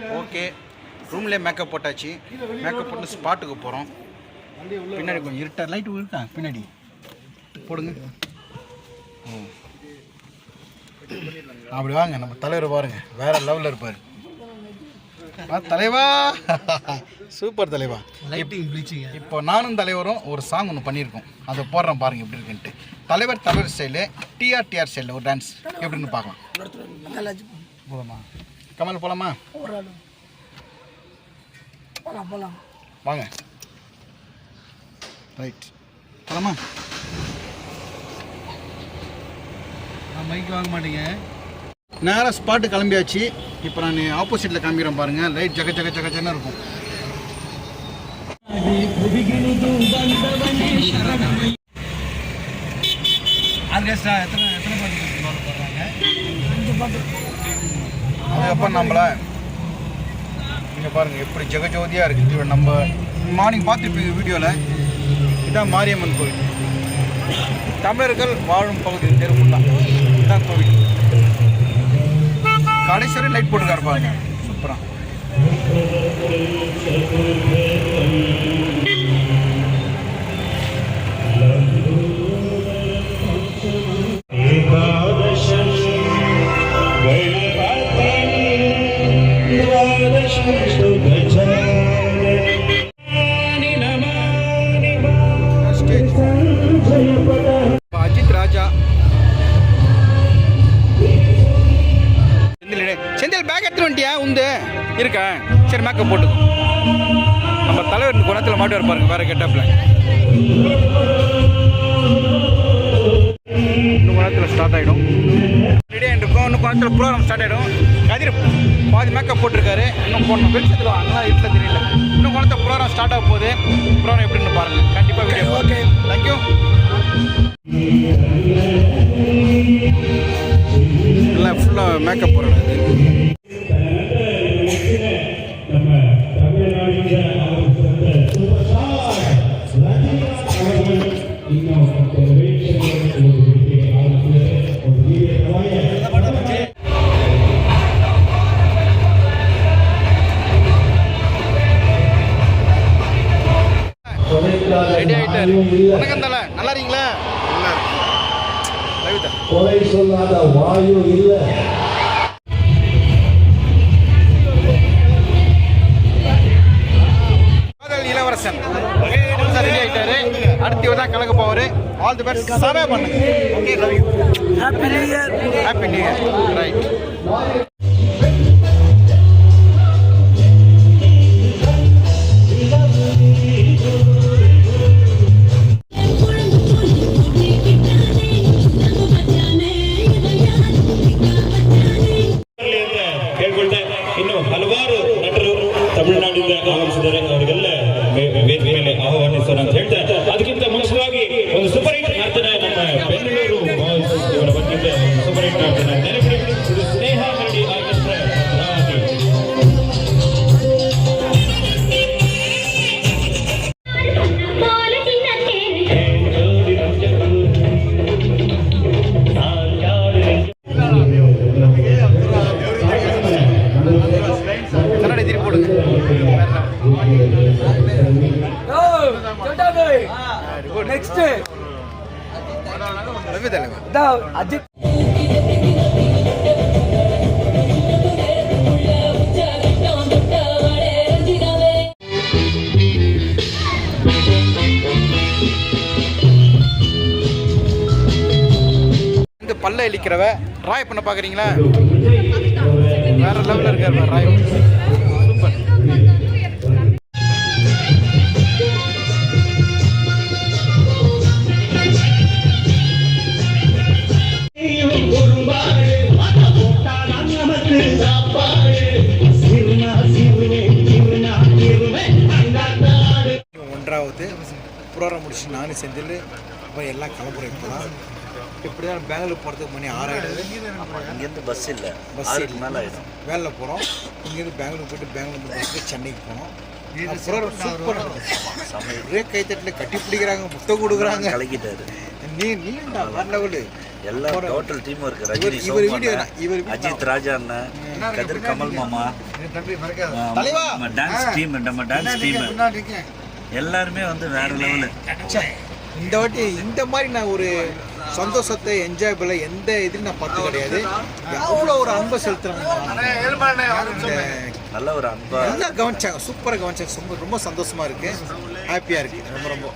Okay. ரூம்லேயே makeup போட்டாச்சு. Makeup போட்டு ஸ்பாட்டுக்கு போகிறோம் பின்னாடி கொஞ்சம் இருட்டா லைட்டு இருக்கா? பின்னாடி. போடுங்க. ஓ. அப்படி வாங்க நம்ம தலைவர் பாருங்க. வேற லெவலில் இருப்பார். தலைவா. சூப்பர் தலைவா. லைட்டிங் ப்ளீச்சிங் இப்போ நானும் தலைவரும் ஒரு சாங் ஒன்று பண்ணியிருக்கோம். அதை போடுறேன் பாருங்க எப்படி இருக்குன்ட்டு. தலைவர் தலைவர் ஸ்டைலு டிஆர் ஸ்டைலில் ஒரு டான்ஸ் எப்படின்னு பார்க்கலாம். போலாமா கமல் போலாமா? வாங்க. ரைட் போலாமா? நான் மைக் வாங்க மாட்டீங்க. நேராக ஸ்பாட்டு கிளம்பியாச்சு. இப்போ நான் ஆப்போசிட்டில் காமிக்கிறேன் பாருங்கள் லைட் ஜக ஜக ஜக ஜன்னு இருக்கும். ஆர்கெஸ்ட்ரா எத்தனை எத்தனை பாட்டு போடுறாங்க? அதுக்கப்புறம் நம்மளை? நீங்கள் பாருங்கள் எப்படி ஜெகஜோதியாக இருக்குது நம்ம மார்னிங் பார்த்துருப்பீங்க வீடியோவில் இதுதான் மாரியம்மன் கோவில். தமிழர்கள் வாழும் பகுதி தெரு ஃபுல்லாக இதுதான் கோவில். கடைசி லைட் போட்டுக்காரு பாருங்க. சூப்பராக அஜித் ராஜா. செந்தில் பேக் எடுத்து வந்துட்டியா? உந்து இருக்கா சரி மேக்கப் போட்டுக்கோ நம்ம தலைவர் குணத்தில் மாட்டு பாருங்க வேற கெட்டப்பில். இன்னும் குணத்தில் ஸ்டார்ட் ஆகிடும் ரெடியாக இருக்கும். இன்னும் குணத்தில் ப்ரோக்ராம் ஸ்டார்ட் ஆகிடும் கதிர் பாதி மேக்கப் போட்டிருக்காரு. இன்னும் போடணும். வெளிச்சத்தில் அங்கெல்லாம் வீட்டில் தெரியல. இன்னும் குணத்தில் ப்ரோக்ராம் ஸ்டார்ட் ஆக போகுது. ப்ரோக்ராம் எப்படின்னு பாருங்கள் கண்டிப்பாக வீடியோ ஓகே தேங்க்யூ எல்லாம் ஃபுல்லாக மேக்கப் போடுறது ரெடி ஆகிட்டார் வணக்கம் தலை. நல்லா இருக்கீங்களா? கொலை சொல்லாத வாயு இல்லை. காதல் இளவரசன். ரெடி அடுத்து இவர் தான் கலக்க போவார். ஆல் தி பெஸ்ட் சரே பண்ணுங்க. Okay love you happy new year happy new year right next Ajith இந்த பல்ல இழிக்கிறவ ட்ராய் பண்ண பார்க்குறீங்களா? வேற லெவலில் இருக்காரு ராய். ப்ரோக்ராம் முடிச்சு நானும் செந்தில் அப்புறம் எல்லாம் கிளம்புறோம் இப்படி தான் பெங்களூர் போகிறதுக்கு மணி ஆறாயிடுது. இங்கேருந்து பஸ் இல்லை. பஸ் மேலே ஆகிடும் வேலையில் போகிறோம் இங்கேருந்து பெங்களூர் போயிட்டு பெங்களூர் பஸ்ஸில் சென்னைக்கு போனோம் சூப்பராக ஒரே கைத்தட்டில் கட்டி பிடிக்கிறாங்க முத்தம் கொடுக்குறாங்க. கலக்கிட்டாரு. நீ நீ வேற லெவலு. எல்லா டோட்டல் டீமும் இருக்கு ரஜினி இவர் வீடியோ இவர் அஜித் ராஜா அண்ணன் கதிர் கமல் மாமா தலைவா! நம்ம டான்ஸ் டீம் நம்ம டான்ஸ் டீம் எல்லாருமே வந்து வேற லெவலு இந்த வாட்டி இந்த மாதிரி நான் ஒரு சந்தோஷத்தை என்ஜாய் பண்ண எந்த இதுலையும் நான் பார்த்து கிடையாது. எவ்வளோ ஒரு அன்பை செலுத்துறாங்க நல்ல ஒரு அன்பா. நல்லா கவனிச்சாங்க சூப்பராக கவனிச்சாங்க ரொம்ப ரொம்ப சந்தோஷமா இருக்கு. ஹாப்பியாக இருக்கு. ரொம்ப ரொம்ப.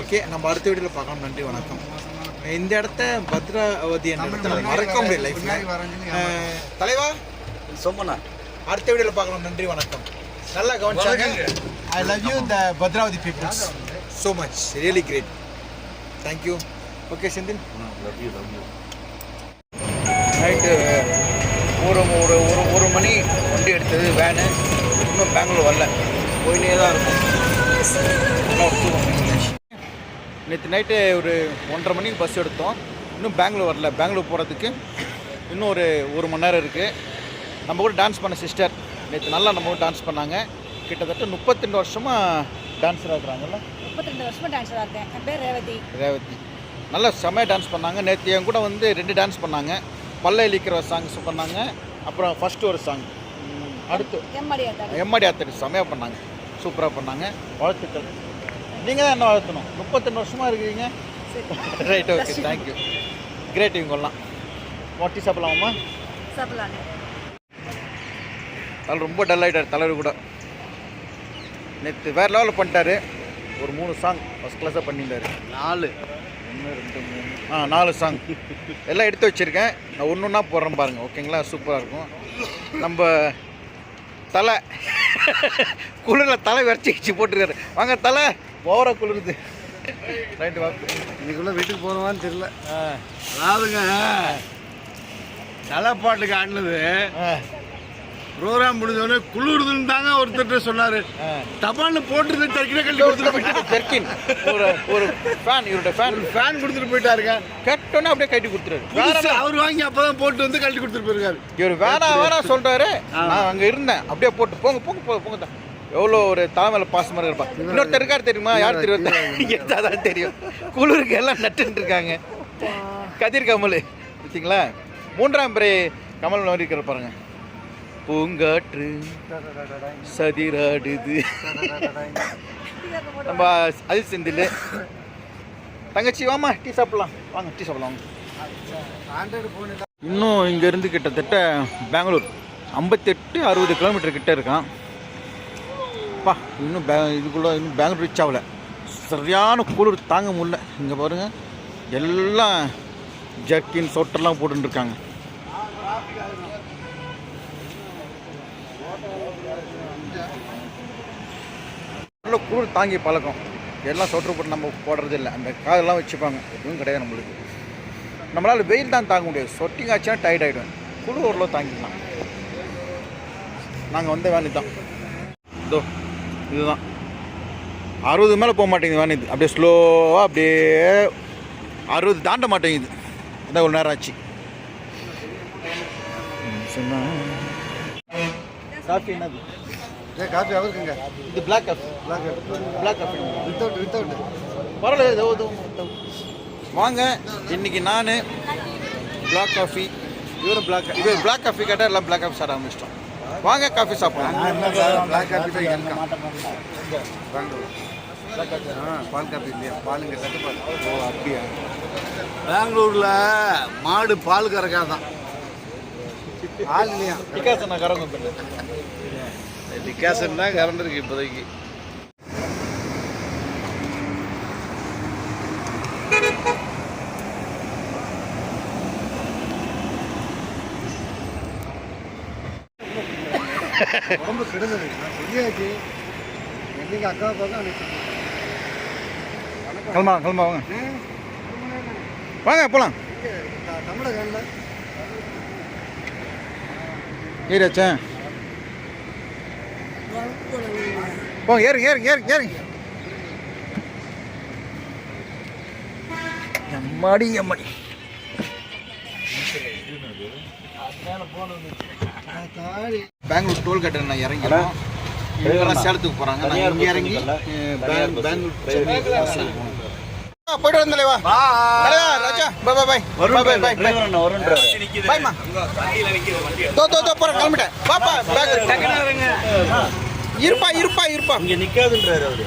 ஓகே நம்ம அடுத்த வீடியோவில் பார்க்கலாம். நன்றி வணக்கம். இந்த இடத்த பத்ராவதி என்ற இடத்த மறக்க முடியாது லைஃப்ல தலைவா? சோமண்ணா. அடுத்த வீடியோவில் பார்க்கலாம். நன்றி வணக்கம். நல்லா கவனிச்சாங்க. I love you the Bhadravati peoples so much really great thank you okay Senthil love you love you night ஒரு ஒரு ஒரு ஒரு மணி வண்டி எடுத்தது வேனு இன்னும் பெங்களூர் வரல. போயினே தான் இருக்கும். நேற்று நைட்டு ஒரு ஒன்றரை மணிக்கு பஸ் எடுத்தோம். இன்னும் பெங்களூர் வரல. பெங்களூர் போகிறதுக்கு இன்னும் ஒரு ஒரு மணி நேரம் இருக்குது நம்ம கூட டான்ஸ் பண்ண சிஸ்டர் நேற்று நல்லா நம்ம கூட டான்ஸ் பண்ணாங்க. கிட்டத்தட்ட முப்பத்திரெண்டு வருஷமாக டான்ஸராக இருக்கிறாங்கல்ல? முப்பத்திரெண்டு வருஷமா டான்ஸராக இருக்கேன். என் பேர் ரேவதி. ரேவதி. நல்லா செம்மையாக டான்ஸ் பண்ணாங்க. நேற்று என் கூட வந்து ரெண்டு டான்ஸ் பண்ணாங்க. பல்ல இழிக்கிற சாங்ஸ் பண்ணாங்க. அப்புறம் ஃபஸ்ட்டு ஒரு சாங் அடுத்து எம்மாடி ஆத்தாடு. எம்மாடி ஆத்தடி. செம்மையாக பண்ணாங்க. சூப்பராக பண்ணாங்க. வாழ்த்துக்கள். நீங்கள் தான் என்ன வாழ்த்தணும்? முப்பத்தெண்டு வருஷமாக இருக்கிறீங்க? ரைட் ஓகே தேங்க்யூ கிரேட் இவங்கெல்லாம் மொட்டி சாப்பிடலாமா சாப்பிடலான்னு தலை ரொம்ப டல் ஆகிட்டார் தலைவர் கூட நேற்று வேறு லெவலில் பண்ணிட்டாரு. ஒரு மூணு சாங் ஃபஸ்ட் கிளாஸாக பண்ணிட்டாரு நாலு. ஒன்று ரெண்டு மூணு. ஆ நாலு சாங் எல்லாம் எடுத்து வச்சுருக்கேன். நான் ஒன்று ஒன்றா போடுறேன் பாருங்கள் ஓகேங்களா? சூப்பராக இருக்கும். நம்ம தலை. குளிரில் தலை வரைச்சி போட்டுருக்காரு. வாங்க தலை. ஓவராக குளிருது. ரைட்டு வா இன்னைக்குள்ள வீட்டுக்கு போகணுமான்னு தெரியல. அதாவதுங்க தலைப்பாட்டுக்கு ஆடினது. ஆ. ப்ரோக்ராம் முடிஞ்சோடனே குளிருதுன்னு தாங்க ஒருத்தர் சொன்னாரு. தபால்னு போட்டுருந்து தக்கின கட்டி கொடுத்துட்டு போயிட்டாரு. ஜெர்கின் ஒரு ஒரு ஃபேன் இவரோட ஃபேன் ஃபேன் கொடுத்துட்டு போயிட்டாருங்க. கேட்டோன்னே அப்படியே கட்டி கொடுத்துருவாரு புதுசு அவர் வாங்கி அப்பதான் போட்டு வந்து கழட்டி கொடுத்துட்டு போயிருக்காரு. இவர் வேணா வேணா சொல்றாரு. நான் அங்க இருந்தேன். அப்படியே போட்டு போங்க போங்க போங்க போங்க தான். எவ்வளோ ஒரு தலைமையில பாசமாக இருப்பா. இன்னொருத்தர் இருக்காரு தெரியுமா? யார் தெரியும்? அதான் தெரியும். குளிருக்கு எல்லாம் நட்டுன்னு இருக்காங்க. கதிர் கமல். பார்த்தீங்களா? மூன்றாம் பிறை கமல் மாதிரி இருக்கிற பாருங்க. பூங்காற்று சதிராடுது. நம்ம அது செந்தில். தங்கச்சி வாமா டீ சாப்பிடலாம். வாங்க டீ சாப்பிடலாம் இன்னும் இங்கேருந்து கிட்டத்தட்ட பெங்களூர். ஐம்பத்தெட்டு அறுபது கிலோமீட்டர் கிட்ட இருக்கான். பா இன்னும் பே இதுக்குள்ளே இன்னும் பெங்களூர் ரீச் ஆகல. சரியான குளிர் தாங்க முடியல. இங்கே பாருங்கள் எல்லாம் ஜர்க்கின் சொட்டெல்லாம் போட்டுருக்காங்க நல்ல குளிர் தாங்கி பழக்கம். எல்லாம் சொட்டர் போட்டு நம்ம போடுறது இல்லை. அந்த காதெல்லாம் வச்சுப்பாங்க. எதுவும் கிடையாது நம்மளுக்கு. நம்மளால் வெயில் தான் தாங்க முடியாது. சொட்டிங் ஆச்சுன்னா டயர்ட் ஆகிடும் குளிர் ஓரளவு தாங்கிக்கலாம். நாங்கள் வந்த வேலை தான். இதோ இதுதான். அறுபது மேலே போக மாட்டேங்குது வேன் இது. அப்படியே ஸ்லோவாக அப்படியே அறுபது தாண்ட மாட்டேங்குது. அதான் ஒரு நேரம் ஆச்சு. சொன்னால் காஃபி என்னது? காஃபி அவருக்குங்க இது black coffee black coffee without without பரவாயில்ல இதோ இதோ இதோ. வாங்க இன்னைக்கு நான் பிளாக் காஃபி இவரும் பிளாக் இவர் பிளாக் காஃபி கேட்டால் எல்லாம் பிளாக் காஃபி சாப்பிட ஆரம்பிச்சிட்டோம். வாங்க காஃபி சாப்பிடலாம். பிளாக் காஃபி தான் ஆ பால் காஃபி இல்லையா? பாலுங்க தட்டுப்பால் ஓ அப்படியா? பெங்களூர்ல மாடு பால் கறக்காதான். டிகாசன் நான் கரங்க பண்ணு டிகாசன் தான் கறந்துருக்கு இப்போதைக்கு. உடம்பு கெடுதல். சொல்லியாச்சு. என்னைக்கு அக்கா பார்க்க கிளம்பா கிளம்பா வாங்க. வாங்க போகலாம் தமிழகம்ல ஏறியாச்சா போங்க ஏறுங்க ஏறுங்க ஏறுங்க ஏறுங்க எம்மாடி எம்மாடி. பெங்களூர் டோல்கேட்டை நான் இறங்கிடும் இவங்கெல்லாம் சேலத்துக்கு போகிறாங்க நான் இங்கே இறங்கி பெங்களூர் சென்னை போயிட்டு வரேன் தலைவா. Raja bye bye bye. Bye bye bye. Bye வருன்றாரு பாய்மா தோ தோ தோ போறேன் கிளம்பிட்டேன். பாப்பா பேக் இருப்பா இருப்பா இருப்பா. இங்க நிக்காதுன்றாரு அவரு.